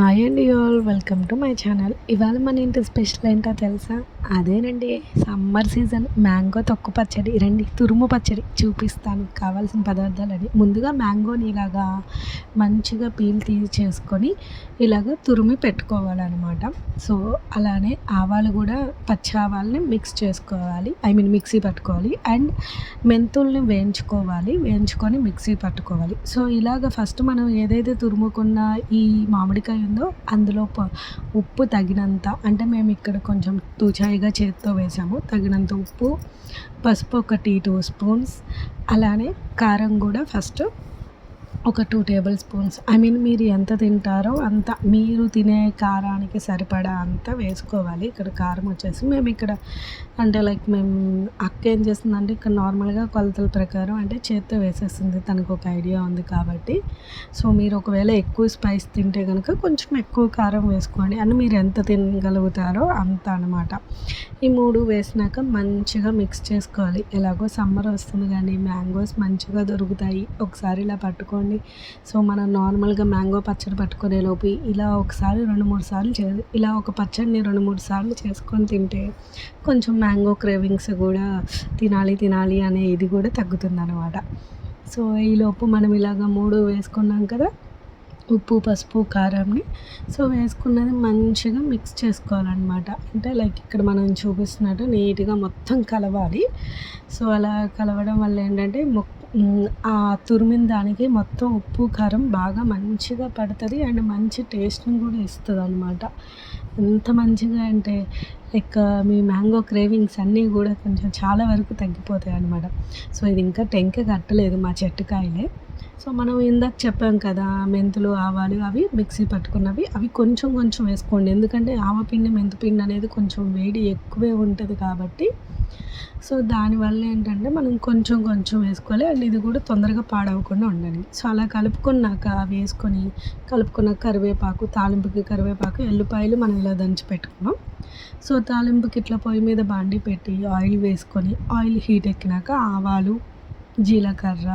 Hi అండి all welcome to my channel. ఇవాళ మన ఇంటి స్పెషల్ ఏంటో తెలుసా? అదేనండి సమ్మర్ సీజన్. మ్యాంగో తొక్కు పచ్చడి. రండి తురుము పచ్చడి చూపిస్తాను. కావాల్సిన పదార్థాలని ముందుగా మ్యాంగోని ఇలాగా మంచిగా పీల్ తీసి చేసుకొని ఇలాగ తురిమి పెట్టుకోవాలన్నమాట. సో అలానే ఆవాలు కూడా పచ్చి ఆవాలని మిక్స్ చేసుకోవాలి. ఐ మీన్ మిక్సీ పట్టుకోవాలి. అండ్ మెంతుల్ని వేయించుకోవాలి. వేయించుకొని మిక్సీ పట్టుకోవాలి. సో ఇలాగ ఫస్ట్ మనం ఏదైతే తురుముకున్న ఈ మామిడికాయ ఉందో అందులో ఉప్పు తగినంత అంటే మేము ఇక్కడ కొంచెం తూచాయిగా చేతితో వేసాము. తగినంత ఉప్పు పసుపు ఒక టీ టూ స్పూన్స్ అలానే కారం కూడా ఫస్ట్ ఒక two tablespoons I mean మీరు ఎంత తింటారో అంత మీరు తినే కారానికి సరిపడా అంత వేసుకోవాలి. ఇక్కడ కారం వచ్చేసి మేము ఇక్కడ అంటే లైక్ మేము అక్క ఏం చేస్తుందంటే ఇక్కడ నార్మల్గా కొలతల ప్రకారం అంటే చేత్తో వేసేస్తుంది. తనకు ఒక ఐడియా ఉంది కాబట్టి. సో మీరు ఒకవేళ ఎక్కువ స్పైస్ తింటే కనుక కొంచెం ఎక్కువ కారం వేసుకోండి. అని మీరు ఎంత తినగలుగుతారో అంత అనమాట ఈ మూడు వేసినాక మంచిగా మిక్స్ చేసుకోవాలి. ఎలాగో సమ్మర్ వస్తుంది కానీ మ్యాంగోస్ మంచిగా దొరుకుతాయి. ఒకసారి ఇలా పట్టుకో పట్టుకోండి సో మనం నార్మల్గా మ్యాంగో పచ్చడి పట్టుకునే లోపు ఇలా ఒకసారి రెండు మూడు సార్లు చే ఇలా ఒక పచ్చడిని రెండు మూడు సార్లు చేసుకొని తింటే కొంచెం మ్యాంగో క్రేవింగ్స్ కూడా తినాలి తినాలి అనే ఇది కూడా తగ్గుతుంది అనమాట సో ఈలోపు మనం ఇలాగ మూడు వేసుకున్నాం కదా ఉప్పు పసుపు కారంని. సో వేసుకున్నది మంచిగా మిక్స్ చేసుకోవాలన్నమాట. అంటే లైక్ ఇక్కడ మనం చూపిస్తున్నట్టు నీట్గా మొత్తం కలవాలి. సో అలా కలవడం వల్ల ఏంటంటే మొక్క ఆ తురిమిన దానికి మొత్తం ఉప్పు కారం బాగా మంచిగా పడుతుంది అండ్ మంచి టేస్ట్ని కూడా ఇస్తుంది అనమాట ఎంత మంచిగా అంటే లైక్ మీ మ్యాంగో క్రేవింగ్స్ అన్నీ కూడా కొంచెం చాలా వరకు తగ్గిపోతాయి అనమాట సో ఇది ఇంకా టెంక కట్టలేదు మా చెట్టుకాయలే సో మనం ఇందాక చెప్పాం కదా మెంతులు ఆవాలు అవి మిక్సీ పట్టుకున్నవి. అవి కొంచెం కొంచెం వేసుకోండి. ఎందుకంటే ఆవపిండి మెంతిపిండి అనేది కొంచెం వేడి ఎక్కువే ఉంటుంది కాబట్టి. సో దానివల్ల ఏంటంటే మనం కొంచెం కొంచెం వేసుకోవాలి. అండ్ ఇది కూడా తొందరగా పాడవకుండా ఉండండి. సో అలా కలుపుకున్నాక అవి వేసుకొని కలుపుకున్న కరివేపాకు తాలింపుకి కరివేపాకు ఎల్లిపాయలు మనం ఇలా దంచి పెట్టుకున్నాం. సో తాలింపుకి ఇట్లా పొయ్యి మీద బాండి పెట్టి ఆయిల్ వేసుకొని ఆయిల్ హీట్ ఎక్కినాక ఆవాలు జీలకర్ర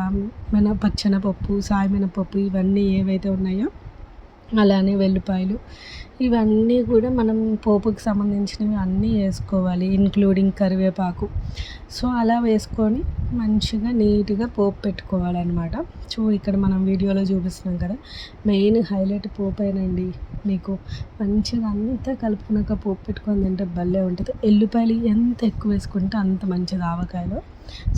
మన పచ్చెనపప్పు సాయమినపప్పు ఇవన్నీ ఏవైతే ఉన్నాయో అలానే వెల్లిపాయలు. ఇవన్నీ కూడా మనం పోపుకి సంబంధించినవి అన్నీ వేసుకోవాలి ఇంక్లూడింగ్ కరివేపాకు. సో అలా వేసుకొని మంచిగా నీట్గా పోపు పెట్టుకోవాలన్నమాట. సో ఇక్కడ మనం వీడియోలో చూపిస్తున్నాం కదా మెయిన్ హైలైట్ పోపేనండి మీకు. మంచిగా అంతా కలుపుకున్నాక పోపు పెట్టుకొని తింటే భలే ఉంటుంది. ఎల్లిపాయలు ఎంత ఎక్కువ వేసుకుంటే అంత మంచిది ఆవకాయలో.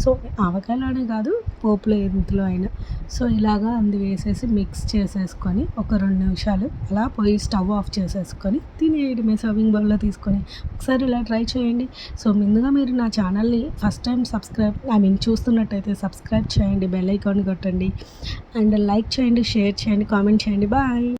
సో ఆవకాయలోనే కాదు పోపులో ఎంతలో అయినా. సో ఇలాగా అంది వేసేసి మిక్స్ చేసేసుకొని ఒక రెండు నిమిషాలు అలా పోయి స్టవ్ ఆఫ్ చేసేసుకొని తినేయడమే సర్వింగ్ బౌల్లో తీసుకొని ఒకసారి ఇలా ట్రై చేయండి. సో ముందుగా మీరు నా ఛానల్ని first time subscribe I mean చూస్తున్నట్టయితే సబ్స్క్రైబ్ చేయండి బెల్ ఐకాన్ కొట్టండి. అండ్ లైక్ చేయండి షేర్ చేయండి కామెంట్ చేయండి. బాయ్!